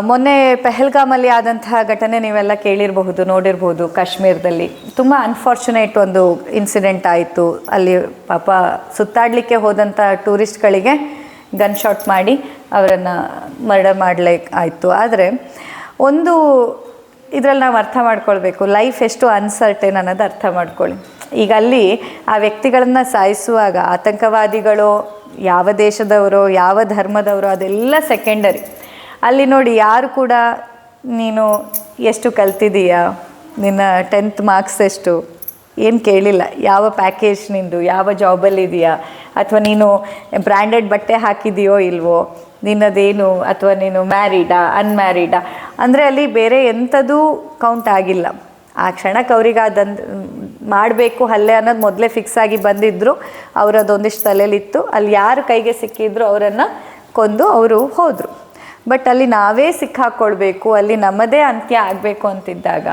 ಮೊನ್ನೆ ಪೆಹಲ್ಗಾಮಲ್ಲಿ ಆದಂತಹ ಘಟನೆ ನೀವೆಲ್ಲ ಕೇಳಿರಬಹುದು, ನೋಡಿರಬಹುದು ಕಾಶ್ಮೀರದಲ್ಲಿ. ತುಂಬ ಅನ್ಫಾರ್ಚುನೇಟ್ ಒಂದು ಇನ್ಸಿಡೆಂಟ್ ಆಯಿತು. ಅಲ್ಲಿ ಪಾಪ ಸುತ್ತಾಡಲಿಕ್ಕೆ ಹೋದಂಥ ಟೂರಿಸ್ಟ್ಗಳಿಗೆ ಗನ್ ಶಾಟ್ ಮಾಡಿ ಅವರನ್ನು ಮರ್ಡರ್ ಮಾಡಲೇ ಆಯಿತು. ಆದರೆ ಒಂದು ಇದರಲ್ಲಿ ನಾವು ಅರ್ಥ ಮಾಡ್ಕೊಳ್ಬೇಕು ಲೈಫ್ ಎಷ್ಟು ಅನ್ಸರ್ಟೇನ್ ಅನ್ನೋದು ಅರ್ಥ ಮಾಡ್ಕೊಳ್ಳಿ. ಈಗ ಅಲ್ಲಿ ಆ ವ್ಯಕ್ತಿಗಳನ್ನು ಸಾಯಿಸುವಾಗ ಆತಂಕವಾದಿಗಳು, ಯಾವ ದೇಶದವರು, ಯಾವ ಧರ್ಮದವರು ಅದೆಲ್ಲ ಸೆಕೆಂಡರಿ ಅಲ್ಲಿ ನೋಡಿ ಯಾರು ಕೂಡ ನೀನು ಎಷ್ಟು ಕಲ್ತಿದೀಯಾ? ನಿನ್ನ ಟೆಂತ್ ಮಾರ್ಕ್ಸ್ ಎಷ್ಟು? ಏನು ಕೇಳಿಲ್ಲ. ಯಾವ ಪ್ಯಾಕೇಜ್ ನಿಂದು? ಯಾವ ಜಾಬಲ್ಲಿದೆಯಾ ಅಥವಾ ನೀನು ಬ್ರ್ಯಾಂಡೆಡ್ ಬಟ್ಟೆ ಹಾಕಿದೆಯೋ ಇಲ್ವೋ? ನಿನ್ನದೇನು? ಅಥವಾ ನೀನು ಮ್ಯಾರಿಡಾ ಅನ್ಮ್ಯಾರಿಡಾ ಅಂದರೆ ಅಲ್ಲಿ ಬೇರೆ ಎಂಥದೂ ಕೌಂಟ್ ಆಗಿಲ್ಲ. ಆ ಕ್ಷಣಕ್ಕೆ ಅವ್ರಿಗೆ ಅದಂದು ಮಾಡಬೇಕು ಹಲ್ಲೆ ಅನ್ನೋದು ಮೊದಲೇ ಫಿಕ್ಸ್ ಆಗಿ ಬಂದಿದ್ದರು ಅವರದೊಂದಿಷ್ಟು ತಲೆಯಲ್ಲಿತ್ತು ಅಲ್ಲಿ ಯಾರು ಕೈಗೆ ಸಿಕ್ಕಿದ್ರು ಅವರನ್ನು ಕೊಂದು ಅವರು ಹೋದರು. ಬಟ್ ಅಲ್ಲಿ ನಾವೇ ಸಿಕ್ಕಾಕ್ಕೊಳ್ಬೇಕು ಅಲ್ಲಿ ನಮ್ಮದೇ ಅಂತ್ಯ ಆಗಬೇಕು ಅಂತಿದ್ದಾಗ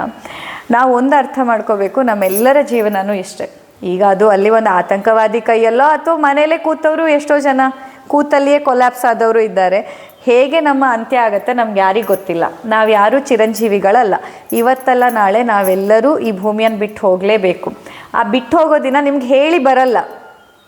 ನಾವು ಒಂದು ಅರ್ಥ ಮಾಡ್ಕೋಬೇಕು, ನಮ್ಮೆಲ್ಲರ ಜೀವನವೂ ಇಷ್ಟೇ. ಈಗ ಅದು ಅಲ್ಲಿ ಒಂದು ಆತಂಕವಾದಿ ಕೈಯಲ್ಲೋ ಅಥವಾ ಮನೇಲೇ ಕೂತವರು ಎಷ್ಟೋ ಜನ, ಕೂತಲ್ಲಿಯೇ ಕೊಲ್ಯಾಪ್ಸ್ ಆದವರು ಇದ್ದಾರೆ. ಹೇಗೆ ನಮ್ಮ ಅಂತ್ಯ ಆಗುತ್ತೆ ನಮ್ಗೆ ಯಾರಿಗೂ ಗೊತ್ತಿಲ್ಲ. ನಾವು ಯಾರೂ ಚಿರಂಜೀವಿಗಳಲ್ಲ. ಇವತ್ತಲ್ಲ ನಾಳೆ ನಾವೆಲ್ಲರೂ ಈ ಭೂಮಿಯನ್ನು ಬಿಟ್ಟು ಹೋಗಲೇಬೇಕು. ಆ ಬಿಟ್ಟು ಹೋಗೋ ದಿನ ನಿಮ್ಗೆ ಹೇಳಿ ಬರಲ್ಲ.